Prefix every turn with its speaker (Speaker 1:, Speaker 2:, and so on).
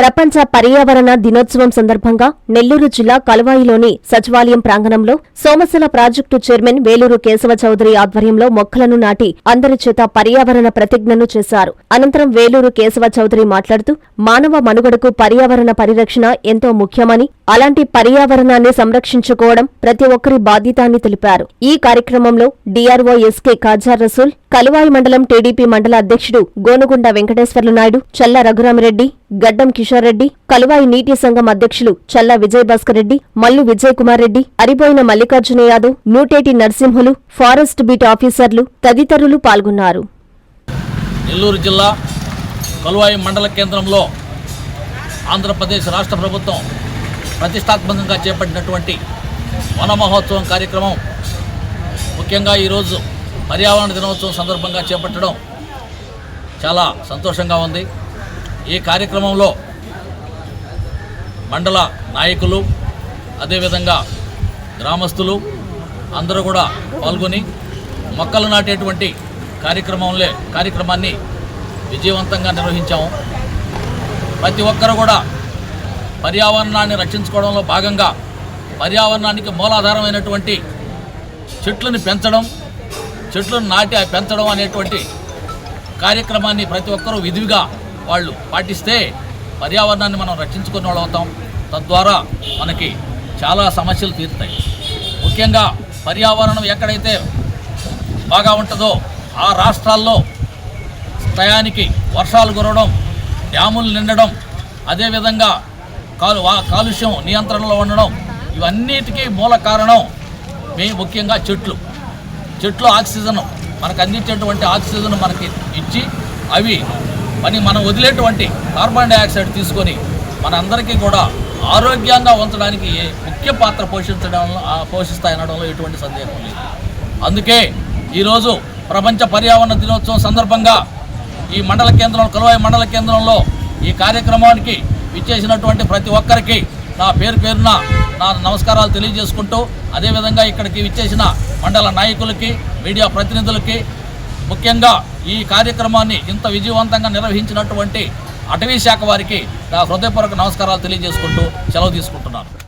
Speaker 1: ప్రపంచ పర్యావరణ దినోత్సవం సందర్భంగా నెల్లూరు జిల్లా కలువాయిలోని సచివాలయం ప్రాంగణంలో సోమశిల ప్రాజెక్టు చైర్మన్ వేలూరు కేశవ చౌదరి ఆధ్వర్యంలో మొక్కలను నాటి అందరి చేత పర్యావరణ ప్రతిజ్ఞను చేశారు. అనంతరం వేలూరు కేశవ చౌదరి మాట్లాడుతూ మానవ మనుగడకు పర్యావరణ పరిరక్షణ ఎంతో ముఖ్యమని అలాంటి పర్యావరణాన్ని సంరక్షించుకోవడం ప్రతి ఒక్కరి బాధ్యత అని తెలిపారు. ఈ కార్యక్రమంలో డిఆర్ఓ ఎస్కే కాజా రసూల్ కలువాయి మండలం టీడీపీ మండల అధ్యక్షుడు గోనుగుండ వెంకటేశ్వర్లు నాయుడు చల్ల రఘురామిరెడ్డి గడ్డం కిషోర్ రెడ్డి కలువాయి నీటి సంఘం అధ్యక్షులు చల్ల విజయభాస్కర్ రెడ్డి మల్లు విజయ్ కుమార్ రెడ్డి అరిపోయిన మల్లికార్జున యాదవ్ నూటేటి నరసింహులు ఫారెస్ట్ బీట్ ఆఫీసర్లు తదితరులు పాల్గొన్నారు.
Speaker 2: నెల్లూరు జిల్లా కలువాయి మండల కేంద్రంలో ఆంధ్రప్రదేశ్ రాష్ట్ర ప్రభుత్వం ప్రతిష్టాత్మకంగా చేపట్టినటువంటి వన మహోత్సవం కార్యక్రమం ముఖ్యంగా ఈరోజు పర్యావరణ దినోత్సవం సందర్భంగా చేపట్టడం చాలా సంతోషంగా ఉంది. ఈ కార్యక్రమంలో మండల నాయకులు అదేవిధంగా గ్రామస్తులు అందరూ కూడా పాల్గొని మొక్కలు నాటేటువంటి కార్యక్రమంలో కార్యక్రమాన్ని విజయవంతంగా నిర్వహించాము. ప్రతి ఒక్కరు కూడా పర్యావరణాన్ని రక్షించుకోవడంలో భాగంగా పర్యావరణానికి మూలాధారమైనటువంటి చెట్లను పెంచడం చెట్లను నాటి పెంచడం అనేటువంటి కార్యక్రమాన్ని ప్రతి ఒక్కరూ విధిగా వాళ్ళు పాటిస్తే పర్యావరణాన్ని మనం రక్షించుకునే వాళ్ళు అవుతాం. తద్వారా మనకి చాలా సమస్యలు తీరుతాయి. ముఖ్యంగా పర్యావరణం ఎక్కడైతే బాగా ఉంటుందో ఆ రాష్ట్రాల్లో టయానికి వర్షాలు కురవడం డ్యాములు నిండడం అదేవిధంగా కాలు వా- కాలుష్యం నియంత్రణలో ఉండడం ఇవన్నిటికీ మూల కారణం మే ముఖ్యంగా చెట్లు. చెట్లు ఆక్సిజన్ మనకు అందించేటువంటి ఆక్సిజన్ మనకి ఇచ్చి అవి పని మనం వదిలేటువంటి కార్బన్ డైఆక్సైడ్ తీసుకొని మనందరికీ కూడా ఆరోగ్యంగా ఉంచడానికి ముఖ్య పాత్ర పోషించడంలో పోషిస్తాయి పోషిస్తాయనడంలో ఎటువంటి సందేహం లేదు. అందుకే ఈరోజు ప్రపంచ పర్యావరణ దినోత్సవం సందర్భంగా ఈ మండల కేంద్రంలో కలువాయి మండల కేంద్రంలో ఈ కార్యక్రమానికి విచ్చేసినటువంటి ప్రతి ఒక్కరికి నా పేరు పేరున నా నమస్కారాలు తెలియజేసుకుంటూ అదేవిధంగా ఇక్కడికి విచ్చేసిన మండల నాయకులకి మీడియా ప్రతినిధులకి ముఖ్యంగా ఈ కార్యక్రమాన్ని ఇంత విజయవంతంగా నిర్వహించినటువంటి అటవీ శాఖ వారికి నా హృదయపూర్వక నమస్కారాలు తెలియజేసుకుంటూ సెలవు తీసుకుంటున్నాను.